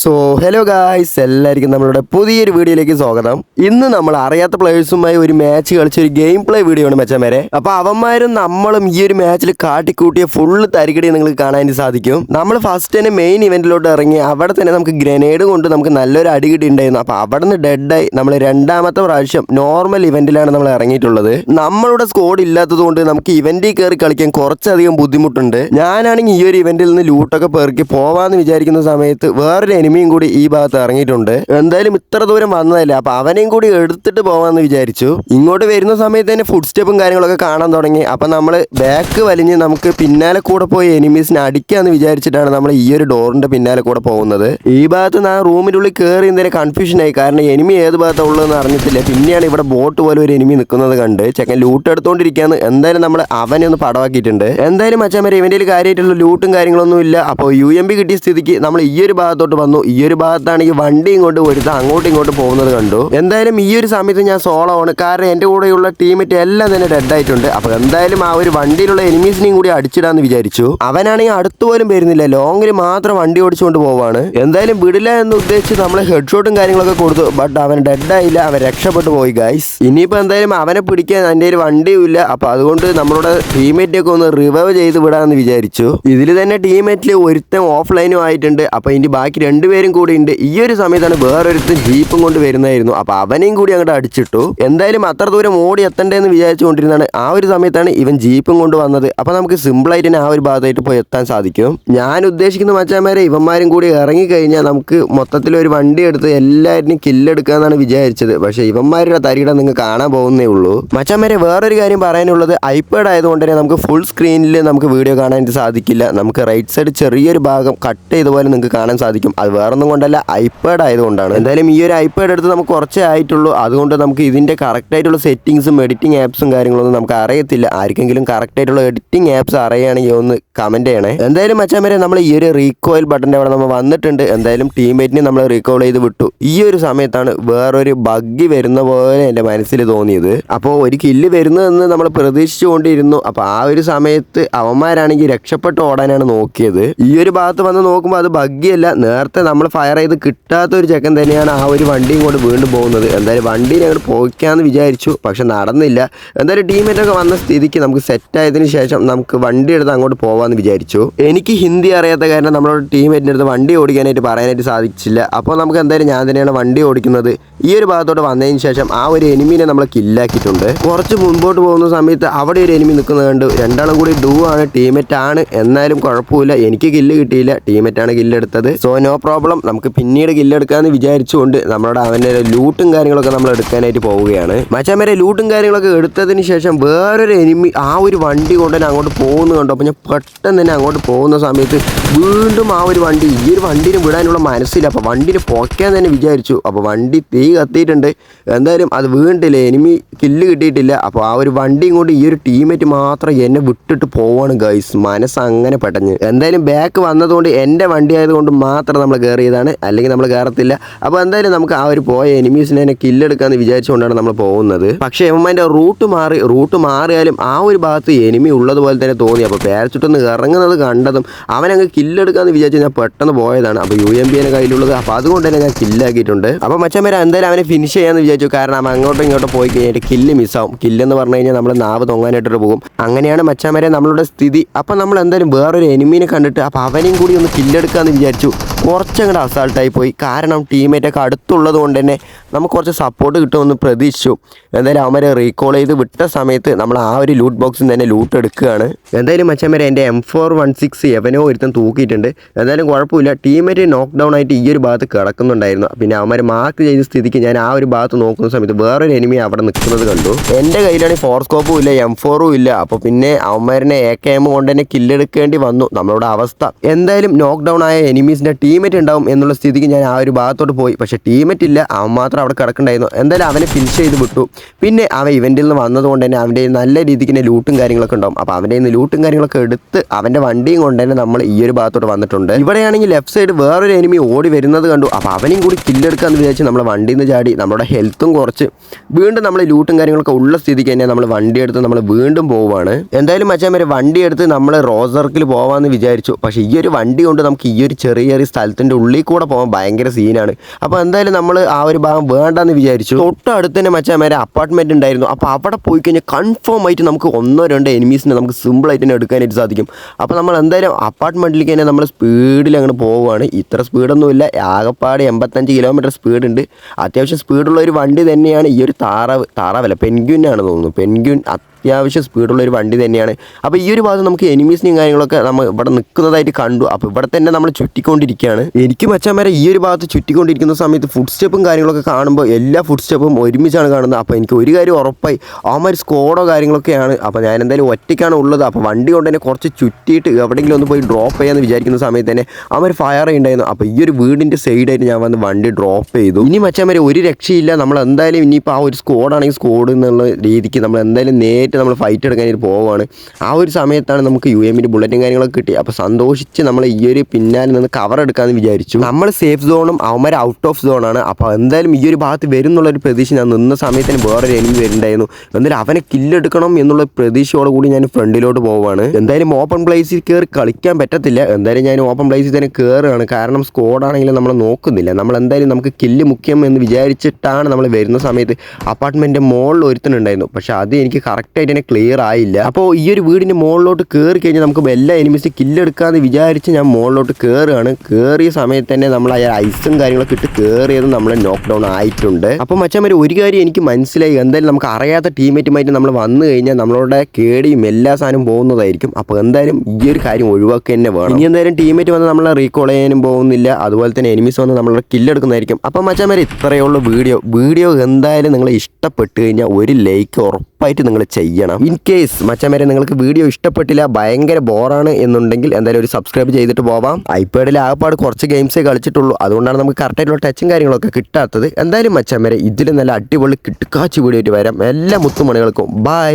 So hello guys എല്ലാവർക്കും നമ്മളുടെ പുതിയൊരു വീഡിയോയിലേക്ക് സ്വാഗതം. ഇന്ന് നമ്മൾ അറിയാത്ത പ്ലേയേഴ്സുമായി ഒരു മാച്ച് കളിച്ച ഒരു ഗെയിം പ്ലേ വീഡിയോ ആണ് മെച്ചമേരെ. അപ്പൊ അവന്മാരും നമ്മളും ഈ ഒരു മാച്ചിൽ കാട്ടിക്കൂട്ടിയ ഫുള്ള് തരികടി നിങ്ങൾക്ക് കാണാൻ സാധിക്കും. നമ്മൾ ഫസ്റ്റ് തന്നെ മെയിൻ ഇവന്റിലോട്ട് ഇറങ്ങി അവിടെ തന്നെ നമുക്ക് ഗ്രനേഡ് കൊണ്ട് നമുക്ക് നല്ലൊരു അടികിടി ഉണ്ടായിരുന്നു. അപ്പൊ അവിടെ നിന്ന് ഡെഡായി നമ്മൾ രണ്ടാമത്തെ പ്രാവശ്യം നോർമൽ ഇവന്റിലാണ് നമ്മൾ ഇറങ്ങിയിട്ടുള്ളത്. നമ്മളുടെ സ്കോഡ് ഇല്ലാത്തത് കൊണ്ട് നമുക്ക് ഇവന്റിൽ കയറി കളിക്കാൻ കുറച്ചധികം ബുദ്ധിമുട്ടുണ്ട്. ഞാനാണെങ്കിൽ ഈ ഒരു ഇവന്റിൽ നിന്ന് ലൂട്ടൊക്കെ പെറുക്കി പോവാന്ന് വിചാരിക്കുന്ന സമയത്ത് വേറൊരു എനിമിയും കൂടി ഈ ഭാഗത്ത് ഇറങ്ങിയിട്ടുണ്ട്. എന്തായാലും ഇത്ര ദൂരം വന്നതല്ലേ. അപ്പൊ അവനെയും കൂടി എടുത്തിട്ട് പോവാന്ന് വിചാരിച്ചു. ഇങ്ങോട്ട് വരുന്ന സമയത്ത് തന്നെ ഫുഡ് സ്റ്റെപ്പും കാര്യങ്ങളൊക്കെ കാണാൻ തുടങ്ങി. അപ്പൊ നമ്മൾ ബാക്ക് വലിഞ്ഞ് നമുക്ക് പിന്നാലെ കൂടെ പോയി എനിമീസിനെ അടിക്കാന്ന് വിചാരിച്ചിട്ടാണ് നമ്മൾ ഈ ഒരു ഡോറിന്റെ പിന്നാലെ കൂടെ പോകുന്നത്. ഈ ഭാഗത്ത് നിന്ന് ആ റൂമിന്റെ ഉള്ളിൽ കയറി എന്തെങ്കിലും കൺഫ്യൂഷൻ ആയി. കാരണം എനിമി ഏത് ഭാഗത്താണ് ഉള്ളതെന്ന് അറിഞ്ഞിട്ടില്ല. പിന്നെയാണ് ഇവിടെ ബോട്ട് പോലെ ഒരു എനിമി നിൽക്കുന്നത് കണ്ട്. ചെക്കൻ ലൂട്ട് എടുത്തോണ്ടിരിക്കാന്ന് എന്തായാലും നമ്മൾ അവനെ ഒന്ന് പടവാക്കിയിട്ടുണ്ട്. എന്തായാലും മച്ചാൻ വരെ ഇവന്റെ കാര്യമായിട്ടുള്ള ലൂട്ടും കാര്യങ്ങളൊന്നും ഇല്ല അപ്പോൾ യു എം ബി കിട്ടിയ സ്ഥിതിക്ക് നമ്മൾ ഈ ഒരു ഭാഗത്തോട്ട് വന്നു. ഈ ഒരു ഭാഗത്താണെങ്കിൽ വണ്ടിയും കൊണ്ട് ഒരുത്ത അങ്ങോട്ടും ഇങ്ങോട്ടും പോകുന്നത് കണ്ടു. എന്തായാലും ഈ ഒരു സമയത്ത് ഞാൻ സോളോ ആണ്. കാരണം എന്റെ കൂടെയുള്ള ടീമേറ്റ് എല്ലാം തന്നെ ഡെഡ് ആയിട്ടുണ്ട്. അപ്പോൾ എന്തായാലും ആ ഒരു വണ്ടിയിലുള്ള എനിമീസിനെയും കൂടി അടിച്ചിടാന്ന് വിചാരിച്ചു. അവനാണെങ്കിൽ അടുത്തു പോലും വരുന്നില്ല. ലോങ്ങിൽ മാത്രം വണ്ടി ഓടിച്ചുകൊണ്ട് പോവാണ്. എന്തായാലും വിടില്ല എന്ന് ഉദ്ദേശിച്ച് നമ്മൾ ഹെഡ് ഷോട്ടും കാര്യങ്ങളൊക്കെ കൊടുത്തു. ബട്ട് അവൻ ഡെഡ് ആയില്ല. അവൻ രക്ഷപ്പെട്ടു പോയി ഗൈസ് ഇനിയിപ്പോൾ എന്തായാലും അവനെ പിടിക്കാൻ എന്റെ ഒരു വണ്ടിയും ഇല്ല. അപ്പോൾ അതുകൊണ്ട് നമ്മളുടെ ടീമേറ്റ് ഒക്കെ ഒന്ന് റിവൈവ് ചെയ്ത് വിടാമെന്ന് വിചാരിച്ചു. ഇതിൽ തന്നെ ടീമേറ്റിൽ ഒരുത്തൻ ഓഫ്ലൈനും ആയിട്ടുണ്ട്. അപ്പോൾ ഇനി ബാക്കി രണ്ടുപേരും കൂടി ഉണ്ട്. ഈ ഒരു സമയത്താണ് വേറൊരുത്തൻ ജീപ്പും കൊണ്ട് വരുന്നതായിരുന്നു. അപ്പോൾ അവനെയും കൂടി അങ്ങോട്ട് അടിച്ചിട്ടു. എന്തായാലും അത്ര ദൂരം ഓടി എത്തണ്ടേന്ന് വിചാരിച്ചുകൊണ്ടിരുന്നാണ് ആ ഒരു സമയത്താണ് ഇവൻ ജീപ്പും കൊണ്ട് വന്നത്. അപ്പോൾ നമുക്ക് സിമ്പിളായിട്ട് തന്നെ ആ ഒരു ഭാഗത്തായിട്ട് പോയി എത്താൻ സാധിക്കും. ഞാൻ ഉദ്ദേശിക്കുന്ന മച്ചാന്മാരെ ഇവന്മാരും കൂടി ഇറങ്ങി കഴിഞ്ഞാൽ നമുക്ക് മൊത്തത്തിൽ ഒരു വണ്ടി എടുത്ത് എല്ലാവരും കില്ലെടുക്കുക എന്നാണ് വിചാരിച്ചത്. പക്ഷേ ഇവന്മാരുടെ തരികിട നിങ്ങൾ കാണാൻ പോകുന്നേ ഉള്ളൂ. മച്ചാന്മാരെ വേറൊരു കാര്യം പറയാനുള്ളത് ഐപാഡ് ആയതുകൊണ്ട് തന്നെ നമുക്ക് ഫുൾ സ്ക്രീനിൽ നമുക്ക് വീഡിയോ കാണാൻ സാധിക്കില്ല. നമുക്ക് റൈറ്റ് സൈഡ് ചെറിയൊരു ഭാഗം കട്ട് ചെയ്ത പോലെ നിങ്ങൾക്ക് കാണാൻ സാധിക്കും. അത് വേറൊന്നും കൊണ്ടല്ല ഐപാഡ് ആയതുകൊണ്ടാണ്. എന്തായാലും ഈ ഒരു ഐപാഡ് എടുത്ത് നമുക്ക് കുറച്ചേ ആയിട്ടുള്ളൂ. അതുകൊണ്ട് നമുക്ക് ഇതിന്റെ കറക്റ്റായിട്ടുള്ള സെറ്റിങ്സും എഡിറ്റിംഗ് ആപ്സും കാര്യങ്ങളൊന്നും നമുക്ക് അറിയത്തില്ല. ആർക്കെങ്കിലും കറക്റ്റായിട്ടുള്ള എഡിറ്റിംഗ് ആപ്സ് അറിയുകയാണെങ്കിൽ ഒന്ന് കമന്റ് ചെയ്യണേ. എന്തായാലും മച്ചാൻ വരെ നമ്മൾ ഈ ഒരു റീകോയിൽ ബട്ടന്റെ അവിടെ നമ്മൾ വന്നിട്ടുണ്ട്. എന്തായാലും ടീമേറ്റിനെ നമ്മൾ റീകോൾ ചെയ്ത് വിട്ടു. ഈ ഒരു സമയത്താണ് വേറൊരു ബഗ്ഗി വരുന്ന പോലെ എന്റെ മനസ്സിൽ തോന്നിയത്. അപ്പോൾ ഒരു കില്ല് വരുന്നതെന്ന് നമ്മൾ പ്രതീക്ഷിച്ചുകൊണ്ടിരുന്നു. അപ്പോൾ ആ ഒരു സമയത്ത് അവന്മാരാണെങ്കിൽ രക്ഷപ്പെട്ട് ഓടാനാണ് നോക്കിയത്. ഈ ഒരു ഭാഗത്ത് വന്ന് നോക്കുമ്പോൾ അത് ബഗ്ഗിയല്ല നേരത്തെ നമ്മൾ ഫയർ ചെയ്ത് കിട്ടാത്ത ഒരു ചെക്കൻ തന്നെയാണ് ആ ഒരു വണ്ടിയും കൊണ്ട് വീണ്ടും പോകുന്നത്. എന്തായാലും വണ്ടി അങ്ങോട്ട് പോയിക്കാന്ന് വിചാരിച്ചു പക്ഷെ നടന്നില്ല. എന്തായാലും ടീമേറ്റൊക്കെ വന്ന സ്ഥിതിക്ക് നമുക്ക് സെറ്റ് ആയതിനു ശേഷം നമുക്ക് വണ്ടി എടുത്ത് അങ്ങോട്ട് പോകാമെന്ന് വിചാരിച്ചു. എനിക്ക് ഹിന്ദി അറിയാത്ത കാരണം നമ്മളോട് ടീമേറ്റിന്റെ അടുത്ത് വണ്ടി ഓടിക്കാനായിട്ട് പറയാനായിട്ട് സാധിച്ചില്ല. അപ്പോൾ നമുക്ക് എന്തായാലും ഞാൻ തന്നെയാണ് വണ്ടി ഓടിക്കുന്നത്. ഈ ഒരു ഭാഗത്തോട്ട് വന്നതിന് ശേഷം ആ ഒരു എനിമീനെ നമ്മൾ കില്ലാക്കിയിട്ടുണ്ട് കുറച്ച് മുൻപോട്ട് പോകുന്ന സമയത്ത് അവിടെ ഒരു എനിമി നിൽക്കുന്നത് കണ്ടു. രണ്ടാളും കൂടി ഡൂ ആണ് ടീമേറ്റ് ആണ്. എന്നാലും കുഴപ്പമില്ല. എനിക്ക് കില്ല് കിട്ടിയില്ല. ടീമേറ്റ് ആണ് കില്ലെടുത്തത് സോ നോ പ്രോബ്ലം നമുക്ക് പിന്നീട് കില്ലെടുക്കാമെന്ന് വിചാരിച്ചുകൊണ്ട് നമ്മുടെ അവന്റെ ലൂട്ടും കാര്യങ്ങളൊക്കെ നമ്മൾ എടുക്കാനായിട്ട് പോവുകയാണ്. മച്ചാമരെ ലൂട്ടും കാര്യങ്ങളൊക്കെ എടുത്തതിന് ശേഷം വേറൊരു എനിമി ആ ഒരു വണ്ടി കൊണ്ട് തന്നെ അങ്ങോട്ട് പോകുന്നു കണ്ടു? അപ്പോൾ ഞാൻ പെട്ടെന്ന് തന്നെ അങ്ങോട്ട് പോകുന്ന സമയത്ത് വീണ്ടും ആ ഒരു വണ്ടി ഈ ഒരു വണ്ടിന് വിടാനുള്ള മനസ്സില്ല. അപ്പോൾ വണ്ടിന് പൊക്കാൻ തന്നെ വിചാരിച്ചു. അപ്പോൾ വണ്ടി തീ കത്തിയിട്ടുണ്ട്. എന്തായാലും അത് വീണ്ടില്ല എനിമി കില്ല് കിട്ടിയിട്ടില്ല. അപ്പോൾ ആ ഒരു വണ്ടിയും കൊണ്ട് ഈ ഒരു ടീമേറ്റ് മാത്രം എന്നെ വിട്ടിട്ട് പോവാണ് ഗൈസ് മനസ്സ് അങ്ങനെ പെട്ടെന്ന് എന്തായാലും ബാക്ക് വന്നതുകൊണ്ട് എന്റെ വണ്ടി ആയതുകൊണ്ട് മാത്രം നമ്മൾ കയറിയതാണ് അല്ലെങ്കിൽ നമ്മൾ കയറത്തില്ല. അപ്പോൾ എന്തായാലും നമുക്ക് ആ ഒരു പോയ എനിമീസിനെ കില്ലെടുക്കാമെന്ന് വിചാരിച്ചുകൊണ്ടാണ് നമ്മൾ പോകുന്നത്. പക്ഷേ എമ്മന്റെ റൂട്ട് മാറി റൂട്ട് മാറിയാലും ആ ഒരു ഭാഗത്ത് എനിമി ഉള്ളതുപോലെ തന്നെ തോന്നി. അപ്പോൾ പാരച്ചുട്ടൊന്ന് ഇറങ്ങുന്നത് കണ്ടതും അവനങ്ങ് കില്ലെടുക്കാമെന്ന് വിചാരിച്ചു ഞാൻ പെട്ടെന്ന് പോയതാണ്. അപ്പോൾ യു എം ബി എന്റെ കയ്യിലുള്ളത്. അപ്പോൾ അതുകൊണ്ട് തന്നെ ഞാൻ കില്ലാക്കിയിട്ടുണ്ട് അപ്പോൾ മച്ചാൻ വരെ എന്തായാലും അവനെ ഫിനിഷ് ചെയ്യാമെന്ന് വിചാരിച്ചു. കാരണം അവൻ അങ്ങോട്ടും ഇങ്ങോട്ടും പോയി കഴിഞ്ഞിട്ട് കില്ല് മിസ്സാവും കില്ലെന്ന് പറഞ്ഞു കഴിഞ്ഞാൽ നമ്മൾ നാവ് തൊങ്ങാനായിട്ടൊരു പോകും. അങ്ങനെയാണ് മച്ചാൻ വരെ നമ്മളുടെ സ്ഥിതി. അപ്പോൾ നമ്മൾ എന്തായാലും വേറൊരു എനിമീനെ കണ്ടിട്ട് അപ്പോൾ അവനെയും കൂടി ഒന്ന് കില്ലെടുക്കാമെന്ന് വിചാരിച്ചു. കുറച്ചങ്ങോട്ട് അസാൾട്ടായി പോയി. കാരണം ടീമേറ്റൊക്കെ അടുത്തുള്ളത് കൊണ്ട് തന്നെ നമുക്ക് കുറച്ച് സപ്പോർട്ട് കിട്ടുമെന്ന് പ്രതീക്ഷിച്ചു. എന്തായാലും അവരെ റീകോൾ ചെയ്ത് വിട്ട സമയത്ത് നമ്മൾ ആ ഒരു ലൂട്ട് ബോക്സിൽ തന്നെ ലൂട്ട് എടുക്കുകയാണ്. എന്തായാലും മച്ചന്മാരെ എന്റെ എം ഫോർ വൺ സിക്സ് എവനോ ഒരുത്തം തൂക്കിയിട്ടുണ്ട്. എന്തായാലും കുഴപ്പമില്ല. ടീമേറ്റ് നോക്ക് ഡൗൺ ആയിട്ട് ഈ ഒരു ഭാഗത്ത് കിടക്കുന്നുണ്ടായിരുന്നു. പിന്നെ അവന്മാർ മാർക്ക് ചെയ്ത സ്ഥിതിക്ക് ഞാൻ ആ ഒരു ഭാഗത്ത് നോക്കുന്ന സമയത്ത് വേറൊരു എനിമി അവിടെ നിൽക്കുന്നത് കണ്ടു. എന്റെ കയ്യിലാണെങ്കിൽ ഫോർ സ്കോപ്പും ഇല്ല എം ഫോറും ഇല്ല. അപ്പോൾ പിന്നെ അവന്മാരനെ എ കെ എം കൊണ്ട് തന്നെ കില്ലെടുക്കേണ്ടി വന്നു. നമ്മളുടെ അവസ്ഥ. എന്തായാലും നോക്ക് ഡൗൺ ആയ എനിമീസിന്റെ ടീമേറ്റ് ഉണ്ടാവും എന്നുള്ള സ്ഥിതിക്ക് ഞാൻ ആ ഒരു ഭാഗത്തോട്ട് പോയി. പക്ഷേ ടീമേറ്റ് ഇല്ല. അവൻ മാത്രം അവിടെ കിടക്കണ്ടായിരുന്നു എന്തായാലും അവനെ ഫിനിഷ് ചെയ്ത് വിട്ടു. പിന്നെ അവൻ ഇവന്റിൽ നിന്ന് വന്നതുകൊണ്ട് തന്നെ അവന്റെ നല്ല രീതിക്ക് തന്നെ ലൂട്ടും കാര്യങ്ങളൊക്കെ ഉണ്ടാവും. അപ്പോൾ അവന്റെ നിന്ന് ലൂട്ടും കാര്യങ്ങളൊക്കെ എടുത്ത് അവന്റെ വണ്ടിയും കൊണ്ട് തന്നെ നമ്മൾ ഈ ഒരു ഭാഗത്തോട്ട് വന്നിട്ടുണ്ട്. ഇവിടെയാണെങ്കിൽ ലെഫ്റ്റ് സൈഡ് വേറൊരു എനിമി ഓടി വരുന്നത് കണ്ടു. അപ്പോൾ അവനെയും കൂടി കില്ലെടുക്കാമെന്ന് വിചാരിച്ച് നമ്മൾ വണ്ടിയിൽ നിന്ന് ചാടി നമ്മുടെ ഹെൽത്തും കുറച്ച് വീണ്ടും നമ്മൾ ലൂട്ടും കാര്യങ്ങളൊക്കെ ഉള്ള സ്ഥിതിക്ക് തന്നെ നമ്മൾ വണ്ടി എടുത്ത് നമ്മൾ വീണ്ടും പോവുകയാണ് എന്തായാലും മച്ചാൻ വരെ വണ്ടി എടുത്ത് നമ്മൾ റോസർക്കിൽ പോകാമെന്ന് വിചാരിച്ചു. പക്ഷേ ഈ ഒരു വണ്ടി കൊണ്ട് നമുക്ക് ഈ ഒരു ചെറിയ ചെറിയ സ്ഥലത്തിന്റെ ഉള്ളിൽ കൂടെ പോകാൻ ഭയങ്കര സീനാണ് അപ്പോൾ എന്തായാലും നമ്മൾ ആ ഒരു ഭാഗം വേണ്ടെന്ന് വിചാരിച്ചു. തൊട്ടടുത്ത് തന്നെ മച്ചാമാരെ അപ്പാർട്ട്മെന്റ് ഉണ്ടായിരുന്നു. അപ്പോൾ അവിടെ പോയി കഴിഞ്ഞാൽ കൺഫേം ആയിട്ട് നമുക്ക് ഒന്നോ രണ്ടോ എനിമീസിനെ നമുക്ക് സിമ്പിളായിട്ട് തന്നെ എടുക്കാനായിട്ട് സാധിക്കും. അപ്പോൾ നമ്മൾ എന്തായാലും അപ്പാർട്ട്മെന്റിലേക്ക് തന്നെ നമ്മൾ സ്പീഡിൽ അങ്ങോട്ട് പോവുകയാണ്. ഇത്ര സ്പീഡൊന്നുമില്ല ആകപ്പാട് എൺപത്തഞ്ച് കിലോമീറ്റർ സ്പീഡ് ഉണ്ട്. അത്യാവശ്യം സ്പീഡുള്ള ഒരു വണ്ടി തന്നെയാണ് ഈ ഒരു താറാവ് താറാവല്ല ആണെന്ന് തോന്നുന്നു. പെൻഗ്വിൻ അത്യാവശ്യം സ്പീഡുള്ള ഒരു വണ്ടി തന്നെയാണ്. അപ്പോൾ ഈ ഒരു ഭാഗത്ത് നമുക്ക് എനിമീസിനെയും കാര്യങ്ങളൊക്കെ നമ്മൾ ഇവിടെ നിൽക്കുന്നതായിട്ട് കണ്ടു. അപ്പോൾ ഇവിടെ തന്നെ നമ്മൾ ചുറ്റിക്കൊണ്ടിരിക്കുകയാണ്. എനിക്ക് മച്ചാൻ വരെ ഈ ഒരു ഭാഗത്ത് ചുറ്റിക്കൊണ്ടിരിക്കുന്ന സമയത്ത് ഫുഡ് സ്റ്റെപ്പും കാര്യങ്ങളൊക്കെ കാണുമ്പോൾ എല്ലാ ഫുഡ് സ്റ്റെപ്പും ഒരുമിച്ചാണ് കാണുന്നത്. അപ്പോൾ എനിക്ക് ഒരു കാര്യം ഉറപ്പായി ആമാര് സ്കോഡോ കാര്യങ്ങളൊക്കെയാണ്. അപ്പോൾ ഞാൻ എന്തായാലും ഒറ്റയ്ക്കാണ് ഉള്ളത്. അപ്പോൾ വണ്ടി കൊണ്ട് തന്നെ കുറച്ച് ചുറ്റിയിട്ട് എവിടെയെങ്കിലും ഒന്ന് പോയി ഡ്രോപ്പ് ചെയ്യാമെന്ന് വിചാരിക്കുന്ന സമയത്ത് തന്നെ അവർ ഫയർ ഉണ്ടായിരുന്നു അപ്പോൾ ഈ ഒരു വീടിന്റെ സൈഡായിട്ട് ഞാൻ വന്ന് വണ്ടി ഡ്രോപ്പ് ചെയ്തു. ഇനി മച്ചാൻ വരെ ഒരു രക്ഷയില്ല. നമ്മൾ എന്തായാലും ഇനിയിപ്പോൾ ആ ഒരു സ്കോഡാണെങ്കിൽ സ്കോഡ് എന്നുള്ള രീതിക്ക് നമ്മൾ എന്തായാലും നേരിട്ട് നമ്മൾ ഫൈറ്റ് എടുക്കാനായിട്ട് പോവുകയാണ്. ആ ഒരു സമയത്താണ് നമുക്ക് യു എമ്മിന്റെ ബുള്ളറ്റും കാര്യങ്ങളൊക്കെ കിട്ടി. അപ്പോൾ സന്തോഷിച്ച് നമ്മൾ ഈ ഒരു പിന്നാലെ നിന്ന് കവർ എടുക്കാമെന്ന് വിചാരിച്ചു. നമ്മൾ സേഫ് സോണും അവന്മാർ ഔട്ട് ഓഫ് സോണാണ് അപ്പോൾ എന്തായാലും ഈ ഒരു ഭാഗത്ത് വരും എന്നുള്ളൊരു പ്രതീക്ഷ ഞാൻ നിന്ന സമയത്തിന് വേറൊരു എനിമി വരുന്നുണ്ടായിരുന്നു. എന്തായാലും അവനെ കില്ലെടുക്കണം എന്നുള്ള പ്രതീക്ഷയോട് കൂടി ഞാൻ ഫ്രണ്ടിലോട്ട് പോവുകയാണ്. എന്തായാലും ഓപ്പൺ പ്ലേസിൽ കയറി കളിക്കാൻ പറ്റത്തില്ല. എന്തായാലും ഞാൻ ഓപ്പൺ പ്ലേസിൽ തന്നെ കയറുകയാണ് കാരണം സ്കോഡാണെങ്കിലും നമ്മൾ നോക്കുന്നില്ല. നമ്മൾ എന്തായാലും നമുക്ക് കില്ല് മുഖ്യം എന്ന് വിചാരിച്ചിട്ടാണ് നമ്മൾ വരുന്ന സമയത്ത് അപ്പാർട്ട്മെന്റ് മുകളിൽ ഒരുത്തനുണ്ടായിരുന്നു പക്ഷേ അത് എനിക്ക് കറക്റ്റായിട്ട് തന്നെ ക്ലിയർ ആയില്ല. അപ്പോൾ ഈ ഒരു വീടിന്റെ മുകളിലോട്ട് കയറി കഴിഞ്ഞാൽ നമുക്ക് എല്ലാ എനിമീസ് കില്ലെടുക്കാമെന്ന് വിചാരിച്ച് ഞാൻ മുകളിലോട്ട് കയറുകയാണ് കയറിയ സമയത്ത് തന്നെ നമ്മൾ ആ ഐസും കാര്യങ്ങളൊക്കെ ഇട്ട് കയറിയത് നമ്മൾ നോക്ക് ഡൗൺ ആയിട്ടുണ്ട്. അപ്പോൾ മച്ചാൻ ഒരു കാര്യം എനിക്ക് മനസ്സിലായി. എന്തായാലും നമുക്ക് അറിയാത്ത ടീമേറ്റുമായിട്ട് നമ്മൾ വന്നു കഴിഞ്ഞാൽ നമ്മളുടെ കേടിയും എല്ലാ സാധനവും പോകുന്നതായിരിക്കും. അപ്പോൾ എന്തായാലും ഈ ഒരു കാര്യം ഒഴിവാക്കുക തന്നെ വേണം. ഇനി എന്തായാലും ടീമേറ്റ് വന്ന് നമ്മളെ റീകോൾ ചെയ്യാനും പോകുന്നില്ല. അതുപോലെ തന്നെ എനിമീസ് വന്ന് നമ്മളുടെ കില്ലെടുക്കുന്നതായിരിക്കും അപ്പോൾ മച്ചാൻ വരെ ഇത്രയേ ഉള്ളൂ വീഡിയോ. വീഡിയോ എന്തായാലും നിങ്ങൾ ഇഷ്ടപ്പെട്ട് കഴിഞ്ഞാൽ ഒരു ലൈക്ക് ഉറപ്പായിട്ട് നിങ്ങൾ ചെയ്യണം. ഇൻ കേസ് മച്ചമേരെ നിങ്ങൾക്ക് വീഡിയോ ഇഷ്ടപ്പെട്ടില്ല ഭയങ്കര ബോറാണ് എന്നുണ്ടെങ്കിൽ എന്തായാലും ഒരു സബ്സ്ക്രൈബ് ചെയ്തിട്ട് പോവാം. ഐപാഡിൽ ആകപ്പാട് കുറച്ച് ഗെയിംസേ കളിച്ചിട്ടുള്ളൂ. അതുകൊണ്ടാണ് നമുക്ക് കറക്റ്റായിട്ടുള്ള ടച്ചും കാര്യങ്ങളൊക്കെ കിട്ടാത്തത്. എന്തായാലും മച്ചമേരെ ഇതിൽ നല്ല അടിപൊളി കിട്ടുകാച്ച് വീഡിയോ വരാം. എല്ലാ മുത്തുമണികൾക്കും ബൈ